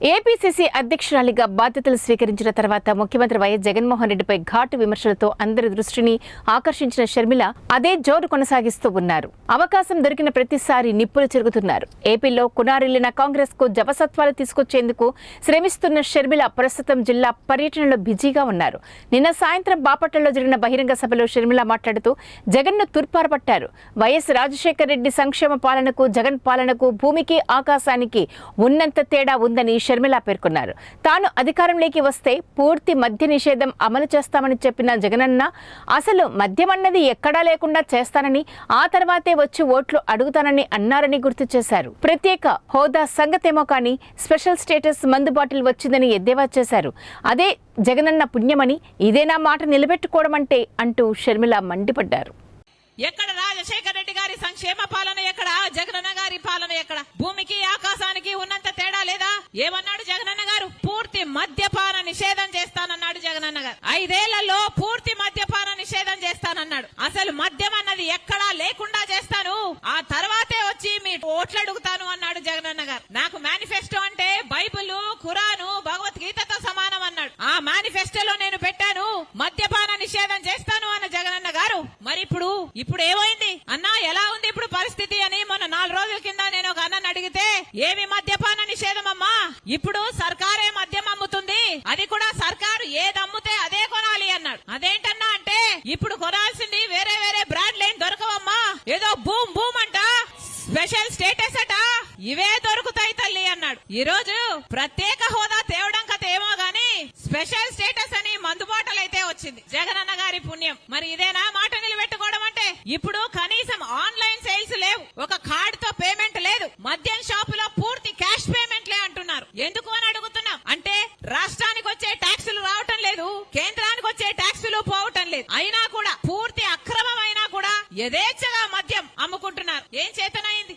APCC అధ్యక్షురాలిగా బాధ్యతలు స్వీకరించిన తర్వాత ముఖ్యమంత్రి వైఎస్ జగన్మోహన్ రెడ్డిపై ఘాటు విమర్శలతో అందరి దృష్టిని ఆకర్షించిన షర్మిల అదే జోరు కొనసాగిస్తూ ఉన్నారు. అవకాశం దొరికిన ప్రతిసారి నిప్పులు చెరుగుతున్నారు. ఏపీలో కునారిల్లిన కాంగ్రెస్కు జపసత్వాలు తీసుకొచ్చేందుకు శ్రమిస్తున్న షర్మిల ప్రస్తుతం జిల్లా పర్యటనలో బిజీగా ఉన్నారు. నిన్న సాయంత్రం బాపట్లలో జరిగిన బహిరంగ సభలో షర్మిల మాట్లాడుతూ జగన్ను తుర్పారపట్టారు వైఎస్ రాజశేఖర రెడ్డి సంక్షేమ పాలనకు జగన్ పాలనకు భూమికి ఆకాశానికి ఉన్నంత తేడా ఉందని షర్మిల పేర్కొన్నారు. తాను అధికారంలోకి వస్తే పూర్తి మద్య నిషేధం అమలు చేస్తామని చెప్పిన జగనన్న అసలు మద్యం అన్నది ఎక్కడా లేకుండా చేస్తానని ఆ తర్వాతే వచ్చి ఓట్లు అడుగుతానని అన్నారని గుర్తు చేశారు. ప్రత్యేక హోదా సంగతేమో కానీ స్పెషల్ స్టేటస్ మందు బాటిల్ వచ్చిందని ఎద్దేవా చేశారు. అదే జగనన్న పుణ్యమని ఇదేనా మాట నిలబెట్టుకోవడం అంటే అంటూ షర్మిల మండిపడ్డారు. ఎక్కడ రాజశేఖర రెడ్డి గారి సంక్షేమ పాలన ఎక్కడ? జగనన్న గారి పాలన ఎక్కడ? భూమి ఆకాశానికి ఉన్నంత తేడా లేదా ఏమన్నాడు జగనన్న గారు? పూర్తి మద్యపాన నిషేధం చేస్తానన్నాడు జగనన్న గారు. ఐదేళ్ళలో పూర్తి మద్యపాన నిషేధం చేస్తానన్నాడు. అసలు మద్యం అన్నది ఎక్కడా లేకుండా చేస్తాను. ఆ తర్వాతే వచ్చి మీ ఓట్లు అడుగుతాను అన్నాడు జగనన్న గారు. నాకు మేనిఫెస్టో అంటే బైబిల్ ఖురాను భగవద్గీతతో సమానం అన్నాడు. ఆ మేనిఫెస్టోలో నేను పెట్టాను. మద్యపాన నిషేధం చేస్తాను అన్న జగనన్న గారు. మరి ఇప్పుడు ఇప్పుడు ఏమైంది? అన్నా ఎలా ఉంది ఇప్పుడు పరిస్థితి అని మొన్న నాలుగు రోజుల కింద నేను ఒక అన్నను అడిగితే ఏమి మద్యపాన ఇప్పుడు సర్కారే మద్యం అమ్ముతుంది. అది కూడా సర్కారు ఏది అమ్ముతే అదే కొనాలి అన్నాడు. అదేంటన్నా అంటే ఇప్పుడు కొనాల్సింది వేరే వేరే బ్రాండ్లు ఏం దొరకవమ్మా. ఏదో భూమ్ భూమ్ అంట. స్పెషల్ స్టేటస్ అట. ఇవే దొరుకుతాయి తల్లి అన్నాడు. ఈ రోజు ప్రత్యేక హోదా తేవడం కథ ఏమో గాని స్పెషల్ స్టేటస్ అని మందుబాటలు అయితే వచ్చింది. జగనన్న గారి పుణ్యం. మరి ఇదేనా మాట నిలబెట్టుకోవడం అంటే? ఇప్పుడు కనీసం ఆన్లైన్ సేల్స్ లేవు ఒక కార్డ్తో పేమెంట్ లేదు మద్యం షాపులో పూర్తి క్యాష్ పేమెంట్లే అంటున్నారు ఎందుకు అని అడుగుతున్నాం అంటే రాష్ట్రానికి వచ్చే ట్యాక్సులు రావటం లేదు కేంద్రానికి వచ్చే ట్యాక్సులు పోవటం లేదు. అయినా కూడా పూర్తి అక్రమం అయినా కూడా యథేచ్ఛగా మద్యం అమ్ముకుంటున్నారు. ఏం చేతనైంది?